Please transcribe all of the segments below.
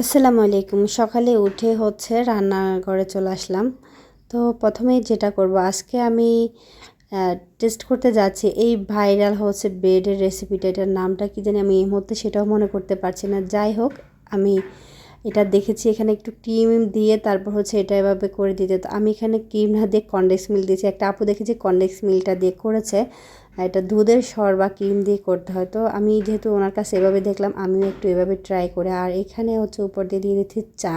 আসসালামু আলাইকুম। সকালে উঠে হচ্ছে রান্নাঘরে চলে আসলাম। তো প্রথমেই যেটা করব, আজকে আমি টেস্ট করতে যাচ্ছি এই ভাইরাল হচ্ছে ব্রেডের রেসিপিটা এটার নামটা কি জানি আমি এই মুহূর্তে সেটাও মনে করতে পারছি না। যাই হোক, আমি এটা দেখেছি, এখানে একটু ক্রিম দিয়ে তারপর হচ্ছে এটা এভাবে করে দিতে। তো আমি এখানে ক্রিম না দিয়ে কনডেক্স মিল দিয়েছি। একটা আপু দেখেছি কনডেক্স মিলটা দিয়ে করেছে। এটা দুধের সর বা ক্রিম দিয়ে করতে হয়। তো আমি যেহেতু ওনার কাছে এভাবে দেখলাম, আমিও একটু এভাবে ট্রাই করে। আর এখানে হচ্ছে উপর দিয়ে দিয়ে দিচ্ছি চা।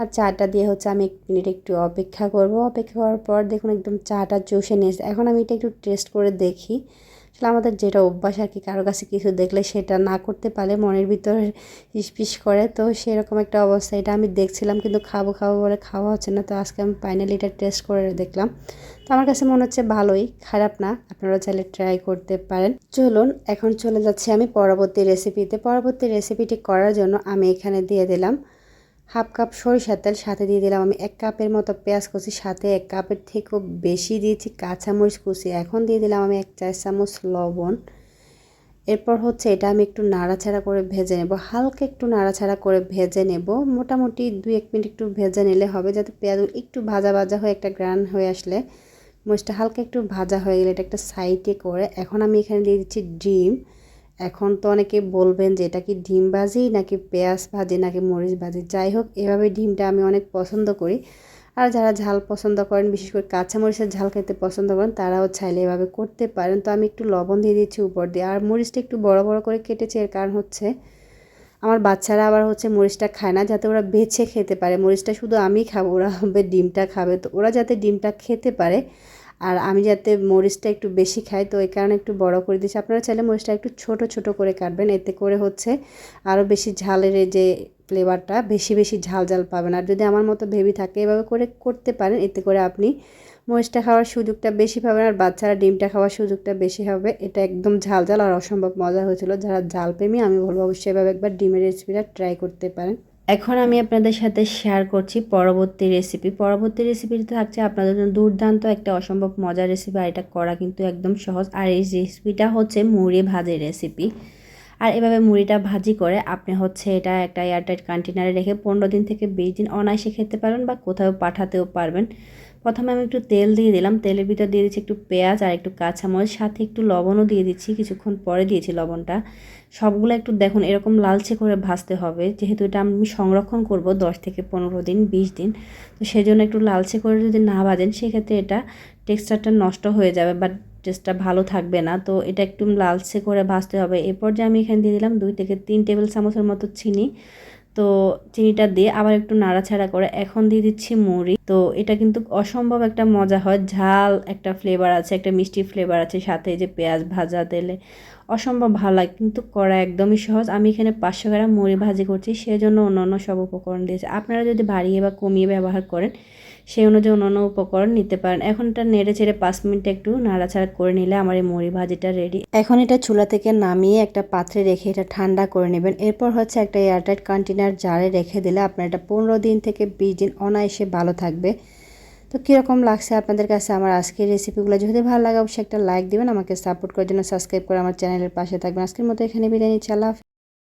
আর চাটা দিয়ে হচ্ছে আমি এক মিনিট একটু অপেক্ষা করব। অপেক্ষা করার পর দেখুন একদম চাটা চষে নিয়েছে। এখন আমি এটা একটু টেস্ট করে দেখি। আসলে আমাদের যেটা অভ্যাস আর কি, কারও কাছে কিছু দেখলে সেটা না করতে পারলে মনের ভিতরে ইসপিস করে, তো সেরকম একটা অবস্থা। এটা আমি দেখছিলাম কিন্তু খাব খাব বলে খাওয়া হচ্ছে না, তো আজকে আমি ফাইনালি এটা টেস্ট করে দেখলাম। তো আমার কাছে মনে হচ্ছে ভালোই, খারাপ না আপনারা চাইলে ট্রাই করতে পারেন। চলুন, এখন চলে যাচ্ছি আমি পরবর্তী রেসিপিতে পরবর্তী রেসিপিটি করার জন্য আমি এখানে দিয়ে দিলাম হাফ কাপ সরিষার তেল সাথে দিয়ে দিলাম। আমি এক কাপের মতো পেঁয়াজ কুচি সাথে এক কাপের থেকেও বেশি দিয়েছি, কাঁচামরিচ কুচি। এখন দিয়ে দিলাম আমি এক চার চামচ লবণ। এরপর হচ্ছে এটা আমি একটু নাড়াচাড়া করে ভেজে নেব। হালকা একটু নাড়াচাড়া করে ভেজে নেব। মোটামুটি দুই এক মিনিট একটু ভেজে নিলে হবে, যাতে পেঁয়াজ একটু ভাজা ভাজা হয়ে একটা গ্রান হয়ে আসলে মরিচটা হালকা একটু ভাজা হয়ে গেলে এটা একটা সাইডে করে। এখন আমি এখানে দিয়ে দিচ্ছি ডিম। এখন তো অনেকে বলবেন যে এটা কি ডিম ভাজি নাকি পেঁয়াজ ভাজি নাকি মরিচ ভাজি? যাই হোক, এভাবে ডিমটা আমি অনেক পছন্দ করি। আর যারা ঝাল পছন্দ করেন, বিশেষ করে কাঁচা মরিচের ঝাল খেতে পছন্দ করেন, তারাও চাইলে এভাবে করতে পারেন। তো আমি একটু লবণ দিয়ে দিচ্ছি উপর দিয়ে। আর মরিচটা একটু বড় বড় করে কেটেছি, এর কারণ হচ্ছে আমার বাচ্চারা আবার হচ্ছে মরিচটা খায় না, যাতে ওরা বেছে খেতে পারে। মরিচটা শুধু আমি খাব, ওরা হবে ডিমটা খাবে। তো ওরা যাতে ডিমটা খেতে পারে আর আমি যাতে মরিচটা একটু বেশি খাই, তো এই কারণে একটু বড় করে দিচ্ছি আপনারা চাইলে মরিচটা একটু ছোট ছোট করে কাটবেন, এতে করে হচ্ছে আরও বেশি ঝালের যে ফ্লেভারটা বেশি বেশি ঝাল ঝাল পাবেন। আর যদি আমার মতো ভেবি থাকে, এভাবে করে করতে পারেন, এতে করে আপনি মরিচটা খাওয়ার সুযোগটা বেশি পাবেন আর বাচ্চারা ডিমটা খাওয়ার সুযোগটা বেশি হবে। এটা একদম ঝাল ঝাল আর অসম্ভব মজা হয়েছিল। যারা ঝাল প্রেমী, আমি বলব অবশ্যই এভাবে একবার ডিমের রেসিপিটা ট্রাই করতে পারেন। এখন আমি আপনাদের সাথে শেয়ার করছি পরবর্তী রেসিপি পরবর্তী রেসিপিতে থাকছে আপনাদের জন্য দুর্দান্ত একটা অসম্ভব মজার রেসিপি আর এটা করা কিন্তু একদম সহজ। আর এই রেসিপিটা হচ্ছে মুড়ি ভাজের রেসিপি আর এভাবে মুড়িটা ভাজি করে আপনি হচ্ছে এটা একটা এয়ারটাইট কন্টেনারে রেখে পনেরো দিন থেকে বিশ দিন অনায়াসে খেতে পারবেন বা কোথাও পাঠাতেও পারবেন। প্রথমে আমি একটু তেল দিয়ে দিলাম। তেলের ভিতর দিয়ে দিচ্ছি একটু পেঁয়াজ আর একটু কাঁচামরিচ, সাথে একটু লবণও দিয়ে দিচ্ছি। কিছুক্ষণ পরে দিয়েছি লবণটা। সবগুলো একটু দেখুন, এরকম লালচে করে ভাজতে হবে। যেহেতু এটা আমি সংরক্ষণ করব দশ থেকে পনেরো দিন, বিশ দিন। তো সেই জন্য একটু লালচে করে যদি না ভাজেন, সেক্ষেত্রে এটা টেক্সচারটা নষ্ট হয়ে যাবে। বা টেস্টটা ভালো থাকবে না। তো এটা একটু লালচে করে ভাজতে হবে। এরপর যে আমি এখানে দিয়ে দিলাম দুই থেকে তিন টেবিল চামচের মতো চিনি। তো চিনিটা দিয়ে আবার একটু নাড়াছাড়া করে এখন দিয়ে দিচ্ছি মুড়ি। তো এটা কিন্তু অসম্ভব একটা মজা হয়। ঝাল একটা ফ্লেভার আছে, একটা মিষ্টি ফ্লেভার আছে, সাথে যে পেঁয়াজ ভাজা তেলে। অসম্ভব ভালো লাগে। কিন্তু করা একদমই সহজ। আমি এখানে পাঁচশো গ্রাম মুড়ি ভাজি করছি। সেজন্য অন্য অন্য সব উপকরণ দিয়েছি। আপনারা যদি বাড়িয়ে বা কমিয়ে ব্যবহার করেন সেই অনুযায়ী অন্যান্য উপকরণ নিতে পারেন। এখন এটা নেড়ে চেড়ে পাঁচ মিনিট একটু নাড়াচাড়া করে নিলে আমার এই মুড়ি ভাজিটা রেডি এখন এটা চুলা থেকে নামিয়ে একটা পাত্রে রেখে এটা ঠান্ডা করে নেবেন। এরপর হচ্ছে একটা এয়ারটাইট কন্টেনার জারে রেখে দিলে আপনার এটা পনেরো দিন থেকে বিশ দিন অনায়াসে ভালো থাকবে। তো কীরকম লাগছে আপনাদের কাছে আমার আজকের রেসিপিগুলো যদি ভালো লাগে অবশ্যই একটা লাইক দেবেন, আমাকে সাপোর্ট করার জন্য সাবস্ক্রাইব করে আমার চ্যানেলের পাশে থাকবেন। আজকের মতো এখানে বিদায় নিচ্ছি। আল্লাহ